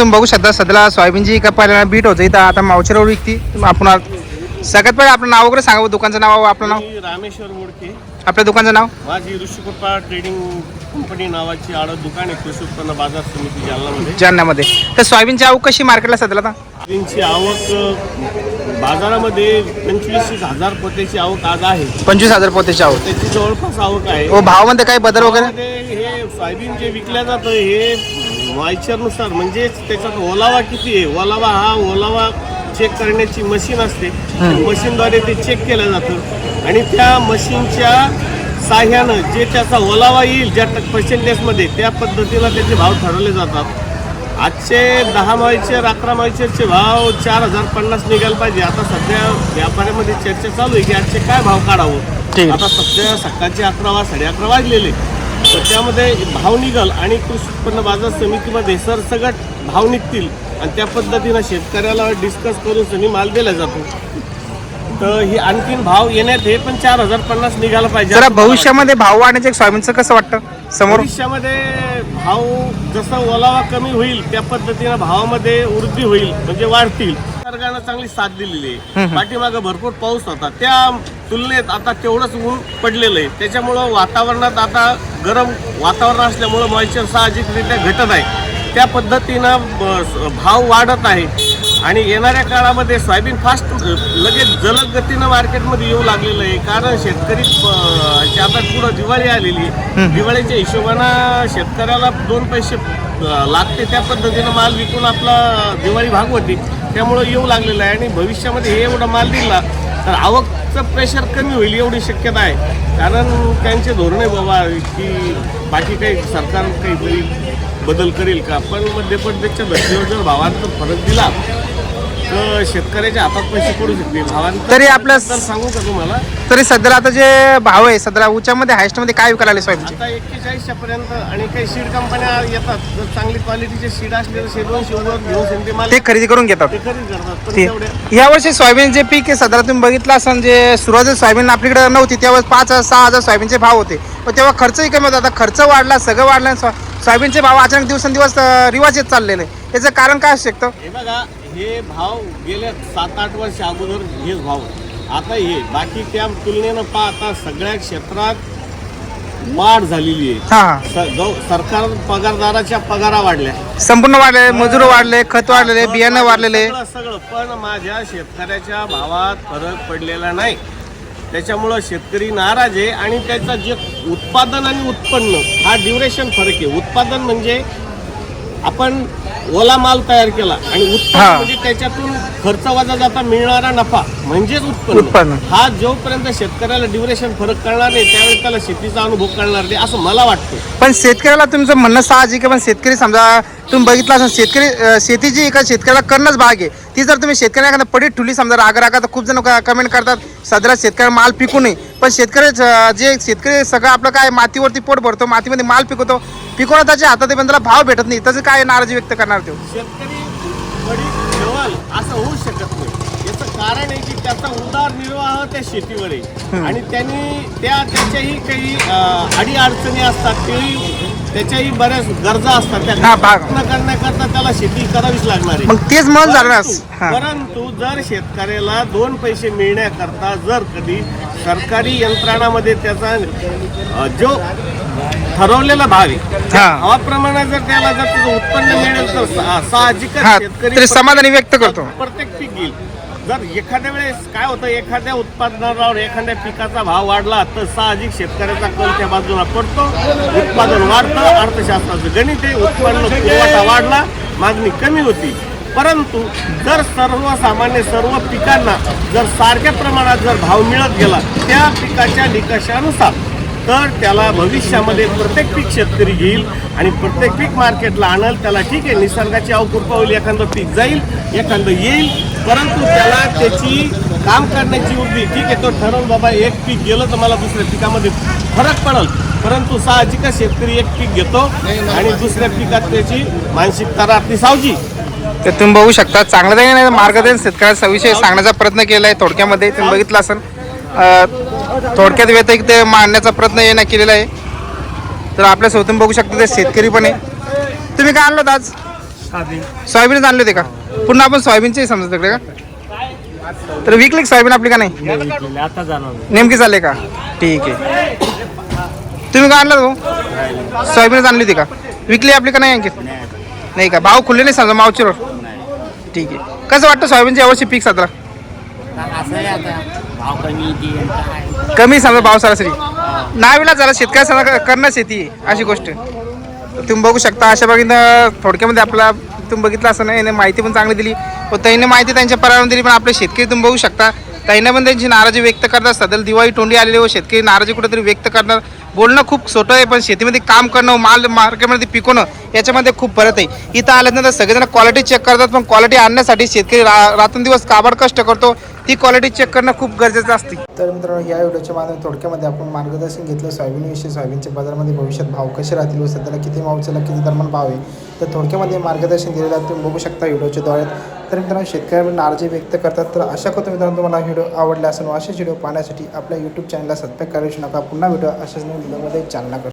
तुम्ही बघू शकता सध्याला सोयाबीनची का पहिल्यांदा बीट होतं इथं आता मावचीवर विकती आपण सगळ्यात पहिले आपलं नाव वगैरे सांगा दुकानचं नाव आपलं नाव। मी रामेश्वर मोडके आपल्या दुकानचं नाव। माझी ऋषिकृपा ट्रेडिंग कंपनी नावाची आडत दुकान आहे कृषी उत्पन्न बाजार समिती जालनामध्ये. जालन्यामध्ये तर सोयाबीनची आवक कशी मार्केटला सध्याला आता? त्यांची आवक बाजारामध्ये पंचवीस हजार पोत्याची आवक आज आहे. पंचवीस हजार पोतेची आवक. त्याची जवळपास आवक आहे. व भावामध्ये काही बदल वगैरे? हे सोयाबीन जे विकल्या जातं हे नुसार म्हणजेच त्याच्यात ओलावा किती आहे? ओलावा हा ओलावा चेक करण्याची मशीन असते. मशीनद्वारे ते चेक केलं जातं. आणि त्या मशीनच्या साह्यानं जे त्याचा ओलावा येईल ज्या पर्सेंटेजमध्ये त्या पद्धतीला त्याचे भाव ठरवले जातात. आजचे दहा माळीचे अकरा माळीचे भाव चार हजार पन्नास निघायला पाहिजे. आता सध्या व्यापाऱ्यामध्ये चर्चा चालू आहे की आजचे काय भाव काढावं. आता सध्या सकाळचे अकरा वा साडे अकरा वाजलेले. तर त्यामध्ये भाव निघाल आणि कृषी उत्पन्न बाजार समितीमध्ये सरसगट भाव निघतील आणि त्या पद्धतीनं शेतकऱ्याला डिस्कस करून सनी माल दिला जातो. तर ही आणखीन भाव येण्यात हे पण चार हजार पन्नास निघाला पाहिजे. जरा भविष्यामध्ये भाव वाढण्याचं सोयाबीनचं कसं वाटतं. समोर भविष्यामध्ये भाव जसा ओलावा कमी होईल त्या पद्धतीनं भावामध्ये वृद्धी होईल म्हणजे वाढतील. निसर्गानं चांगली साथ दिलेली आहे. पाठीमागं भरपूर पाऊस होता. त्या तुलनेत आता तेवढंच ऊन पडलेलं आहे. त्याच्यामुळं वातावरणात आता गरम वातावरण असल्यामुळं मॉइश्चर साहजिकरित्या घटत आहे. त्या पद्धतीनं भाव वाढत आहे. आणि येणाऱ्या काळामध्ये सोयाबीन फास्ट लगेच जलद गतीनं मार्केटमध्ये येऊ लागलेलं आहे. कारण शेतकरी आता पुढं दिवाळी आलेली. दिवाळीच्या हिशोबानं शेतकऱ्याला दोन पैसे लागते त्या पद्धतीनं माल विकून आपला दिवाळी भागवते. त्यामुळं येऊ लागलेलं आहे. आणि भविष्यामध्ये हे एवढा माल दिला तर आवकचं प्रेशर कमी होईल एवढी शक्यता आहे. कारण त्यांचे धोरण आहे बाबा की बाकी काही सरकार काहीतरी बदल करेल का? पण मध्य प्रदेशच्या धर्तीवर जर भावांचा फरक दिला तर शेतकऱ्याच्या हातात पैसे पडू शकते. भावांतर तरी आपल्या तर सांगू का तुम्हाला? तरी सध्याला आता जे भाव आहे सध्याला उच्यामध्ये हायस्टमध्ये काय विकायला आले सोयाबीनचे आता एक्केचाळीसच्या पर्यंत आणि काही सीड कंपन्या येतात. जर चांगली क्वालिटीचे सीड असले तर शेडून शिवून घेऊन माल ते खरेदी करून घेतात. ते खरेदी करतात. पण ते तेवढ्या या वर्षी सोयाबीन जे पीक आहे सध्या तुम्ही बघितलं असाल जे सुरुवातीला सोयाबीन आपल्याकडे नव्हती तेव्हा पाच सहा हजार सोयाबीनचे भाव होते. पण तेव्हा खर्चही कमी होता. आता खर्च वाढला सगळं वाढलं आणि सो- सोयाबीनचे भाव अचानक दिवसेंदिवस अं, रिवाज येत चाललेले. आहे. याचं कारण काय असू शकतं? हे बघा हे भाव गेल्या सात आठ वर्ष अगोदर हेच भाव आता हे बाकी त्या तुलनेनं पाहता सगळ्या क्षेत्रात वाढ झालेली आहे. हा. स- गव- सरकार पगारदाराच्या पगारा वाढल्या. संपूर्ण वाढले मजूर वाढले खत वाढलेले बियाणं वाढलेले. सगळं सगळं. पण माझ्या शेतकऱ्याच्या भावात फरक पडलेला नाही. त्याच्यामुळं शेतकरी नाराज आहे आणि त्याचं जे उत्पादन आणि उत्पन्न हा ड्युरेशन फरक आहे. उत्पादन म्हणजे आपण ओला माल तयार केला आणि उत्पन्न हा. म्हणजे त्याच्यातून खर्च वजा जाता मिळणारा नफा म्हणजेच उत्पन्न. उत्पन्न. हा जोपर्यंत शेतकऱ्याला ड्युरेशन फरक कळणार नाही त्यावेळेस त्याला शेतीचा अनुभव कळणार नाही असं मला वाटतं. पण शेतकऱ्याला तुमचं म्हणणं साहजिक आहे पण शेतकरी समजा तुम्ही बघितलं असेल शेतकरी अं, शेती जी एका शेतकऱ्याला करणंच भाग आहे. ती जर तुम्ही शेतकऱ्याला एखादा पडीत ठुली समजा राग रागा तर खूप जण कमेंट करतात सध्याला शेतकऱ्याला माल पिकू नये. पण शेतकरी अं, जे शेतकरी सगळं आपलं काय मातीवरती पोट भरतो मातीमध्ये माल पिकवतो पिकवणं त्याच्या हातात आहे, पण त्याला भाव भेटत नाही. त्याचं काय नाराजी व्यक्त करणार तो? शेतकरी बडी ठेवाल असं होऊ शकत नाही. याचं कारण आहे की त्याचा उदरनिर्वाह त्या शेतीवर आहे. आणि त्यांनी त्या त्याच्याही काही अडी अडचणी असतात तेही त्याच्याही बऱ्याच गरजा असतात. त्या. पूर्ण करण्याकरता त्याला शेती करावीच लागणार आहे. मग तेच मन. परंतु जर शेतकऱ्याला दोन पैसे मिळण्याकरता जर कधी सरकारी यंत्रणामध्ये त्याचा जो ठरवलेला भाग आहे हा. भावाप्रमाणे जर त्याला जर त्याचं उत्पन्न मिळेल तर साहजिकच हा शेतकरी तरी समाधानी व्यक्त करतो. प्रत्येक पीक घेईल. जर एखाद्या वेळेस काय होतं एखाद्या उत्पादनावर एखाद्या पिकाचा भाव वाढला तर साहजिक शेतकऱ्याचा कल त्या बाजूला पडतो. उत्पादन वाढतं. अर्थशास्त्राचं गणित आहे उत्पन्न पुरवठा वाढला मागणी कमी होती. परंतु जर सर्वसामान्य सर्व पिकांना जर सारख्या प्रमाणात जर भाव मिळत गेला त्या पिकाच्या निकषानुसार तर त्याला भविष्यामध्ये प्रत्येक पीक शेतकरी घेईल आणि प्रत्येक पीक मार्केटला आणल त्याला ठीक आहे निसर्गाची अवकृपा होईल एखादं पीक जाईल एखादं येईल परंतु त्याला त्याची काम करण्याची वृत्ती ठीक आहे तो ठरवून बाबा एक पीक गेलं तर मला दुसऱ्या पिकामध्ये फरक पडेल. परंतु साहजिकच शेतकरी एक पीक घेतो आणि दुसऱ्या पिकात त्याची मानसिकता राहते सावजी. तर तुम्ही बघू शकता. चांगलं त्याने मार्गदर्शन शेतकऱ्याचा विषय सांगण्याचा प्रयत्न केला आहे थोडक्यामध्ये. तुम्ही बघितलं असेल. थोडक्यात व्यतिरिक्त ते मांडण्याचा प्रयत्न येणं केलेला आहे. तर आपल्या सोबतून बघू शकता ते शेतकरी पण आहे. तुम्ही काय आणलं आज? सोयाबीन. आणले होते का? पुन्हा आपण सोयाबीनचे समजा तिकडे का? तर विकली सोयाबीन आपली का नाही? नेमकी चालले का? ठीक आहे. तुम्ही का आणलं भाऊ? सोयाबीनच आणली होती का? विकली आपली का नाही अंकित नाही का? भाव खुलले नाही समजा मावचीवर ठीक आहे. कसं वाटतं सोयाबीनच्या यावर्षी पीक सदरा कमी समजा भाव सरासरी. नावीला जरा शेतकरी समजा करणं शेती अशी गोष्ट. तुम्ही बघू शकता अशा बघितलं थोडक्यामध्ये आपला तुम्ही बघितलं असं नाही याने माहिती पण चांगली दिली. व ताईने माहिती त्यांच्या परावर दिली पण आपले शेतकरी तुम्ही बघू शकता. ताईने पण त्यांची नाराजी व्यक्त करतात. सदल दिवाळी तोंडी आलेली व शेतकरी नाराजी कुठेतरी व्यक्त करणार बोलणं खूप सोटं आहे पण शेतीमध्ये काम करणं माल मार्केटमध्ये पिकवणं याच्यामध्ये खूप फरक आहे. इथं आल्यानंतर सगळेजण क्वालिटी चेक करतात पण क्वालिटी आणण्यासाठी शेतकरी रा रात्रंदिवस काबाड कष्ट करतो. ती क्वालिटी चेक करणं खूप गरजेचं असते. तर मित्रांनो या व्हिडिओच्या माध्यमातून थोडक्यामध्ये आपण मार्गदर्शन घेतलं. सोयाबीनविषयी सोयाबीनच्या बाजारामध्ये भविष्यात भाव कसे राहतील व सध्याला किती मावचाला किती दरम्यान भाव आहे? तर थोडक्यामध्ये मार्गदर्शन दिलेलं आहे तुम्ही बघू शकता व्हिडिओच्या द्वारे तर मित्रांनो शेतकऱ्यांवर नाराजी व्यक्त करतात. तर अशा करतो मित्रांनो तुम्हाला व्हिडिओ आवडला असेल असेच व्हिडिओ पाहण्यासाठी आपल्या यूट्यूब चॅनलला सबस्क्राईब करू नका. पुन्हा व्हिडिओ अशाच আমাদের চালনা